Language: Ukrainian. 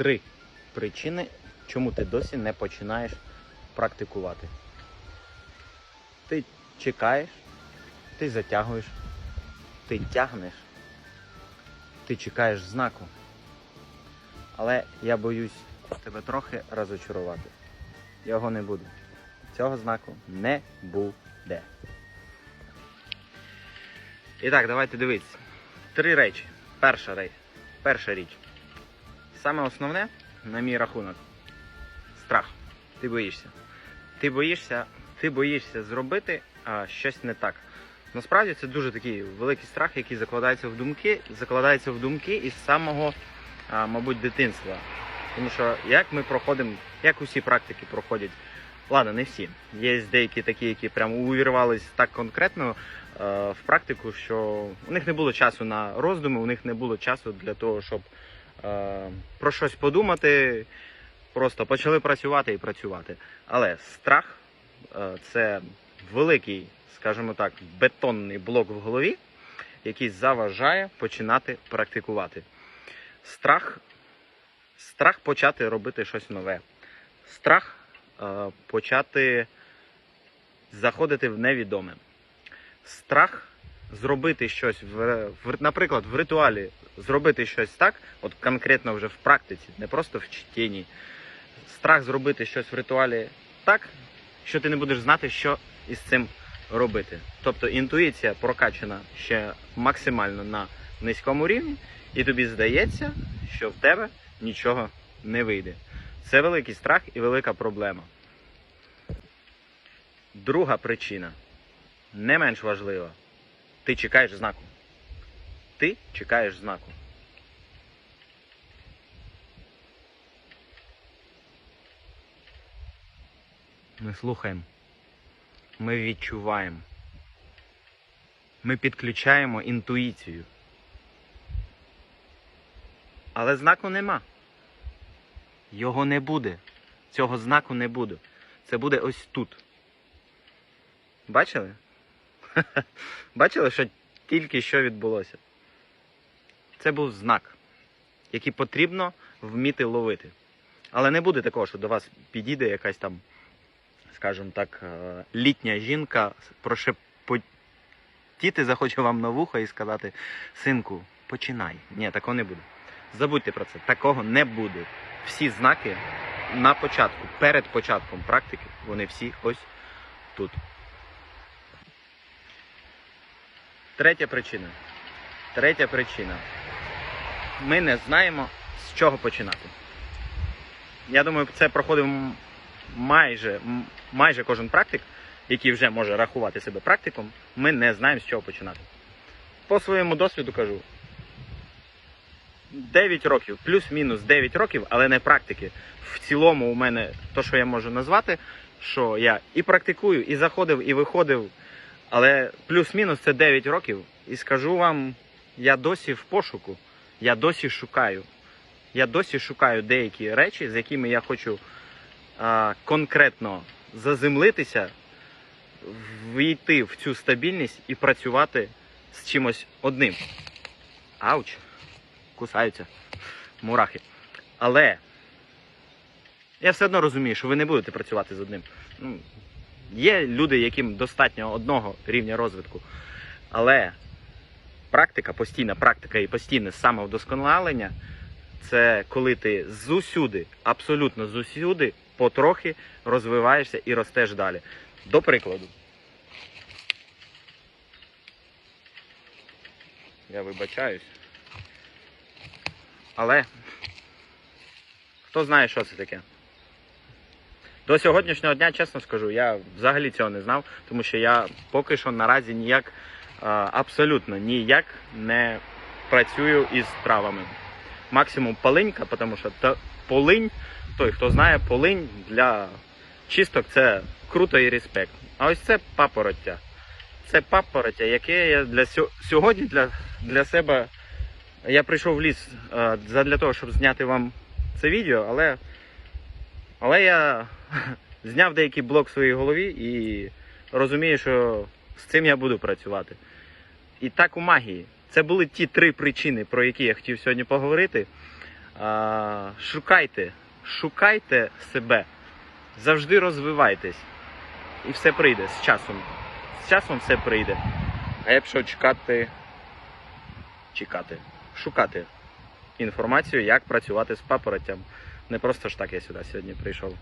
три причини, чому ти досі не починаєш практикувати. Ти чекаєш, ти затягуєш, ти тягнеш, ти чекаєш знаку. Але я боюсь тебе трохи розочарувати. Його не буде. Цього знаку не буде. І так, давайте дивитися. Три речі. Перша річ. Перша річ. Саме основне, на мій рахунок, страх. Ти боїшся. Ти боїшся, ти боїшся зробити а, щось не так. Насправді це дуже такий великий страх, який закладається в думки, закладається в думки із самого, а, мабуть, дитинства. Тому що як ми проходимо, як усі практики проходять, ладно, не всі. Є деякі такі, які прямо увірвались так конкретно е, в практику, що у них не було часу на роздуми, у них не було часу для того, щоб про щось подумати. Просто почали працювати і працювати. Але страх е, це великий, скажімо так, бетонний блок в голові, який заважає починати практикувати. Страх, страх почати робити щось нове. Страх е, почати заходити в невідоме. Страх зробити щось, в, в, наприклад, в ритуалі зробити щось так, от конкретно вже в практиці, не просто в чтенні. Страх зробити щось в ритуалі так, що ти не будеш знати, що із цим робити. Тобто інтуїція прокачана ще максимально на низькому рівні, і тобі здається, що в тебе нічого не вийде. Це великий страх і велика проблема. Друга причина не менш важлива. Ти чекаєш знаку. Ти чекаєш знаку. Ми слухаємо. Ми відчуваємо. Ми підключаємо інтуїцію. Але знаку нема. Його не буде. Цього знаку не буде. Це буде ось тут. Бачили? Бачили, що тільки що відбулося? Це був знак, який потрібно вміти ловити. Але не буде такого, що до вас підійде якась там, скажімо так, е, літня жінка, прошепотіти захоче вам на вухо і сказати: синку, починай. Ні, такого не буде. Забудьте про це. Такого не буде. Всі знаки на початку, перед початком практики, вони всі ось тут. Третя причина. Третя причина. Ми не знаємо, з чого починати. Я думаю, це проходив майже, майже кожен практик, який вже може рахувати себе практиком. Ми не знаємо, з чого починати. По своєму досвіду кажу. 9 років, плюс-мінус 9 років, але не практики. В цілому у мене то, що я можу назвати, що я і практикую, і заходив, і виходив. Але плюс-мінус це 9 років. І скажу вам, я досі в пошуку, я досі шукаю. Я досі шукаю деякі речі, з якими я хочу а, конкретно заземлитися, війти в цю стабільність і працювати з чимось одним. Ауч! Кусаються мурахи. Але я все одно розумію, що ви не будете працювати з одним. Є люди, яким достатньо одного рівня розвитку. Але практика, постійна практика і постійне самовдосконалення це коли ти зусюди, абсолютно зусюди, потрохи розвиваєшся і ростеш далі. До прикладу. Я вибачаюсь. Але хто знає, що це таке? До сьогоднішнього дня, чесно скажу, я взагалі цього не знав, тому що я поки що наразі ніяк, абсолютно ніяк не працюю із травами. Максимум полинька, тому що та, полинь, той, хто знає, полинь для чисток це круто і респект. А ось це папороття. Це папороття, яке я для сьо- сьогодні для, для себе. Я прийшов в ліс для того, щоб зняти вам це відео, але, але я зняв деякий блок в своїй голові і розумію, що з цим я буду працювати. І так у магії. Це були ті три причини, про які я хотів сьогодні поговорити. Шукайте, шукайте себе, завжди розвивайтесь. І все прийде з часом. З часом все прийде. А я пішов чекати. Чекати. Шукати інформацію, як працювати з папоротям. Не просто ж так я сюди сьогодні прийшов.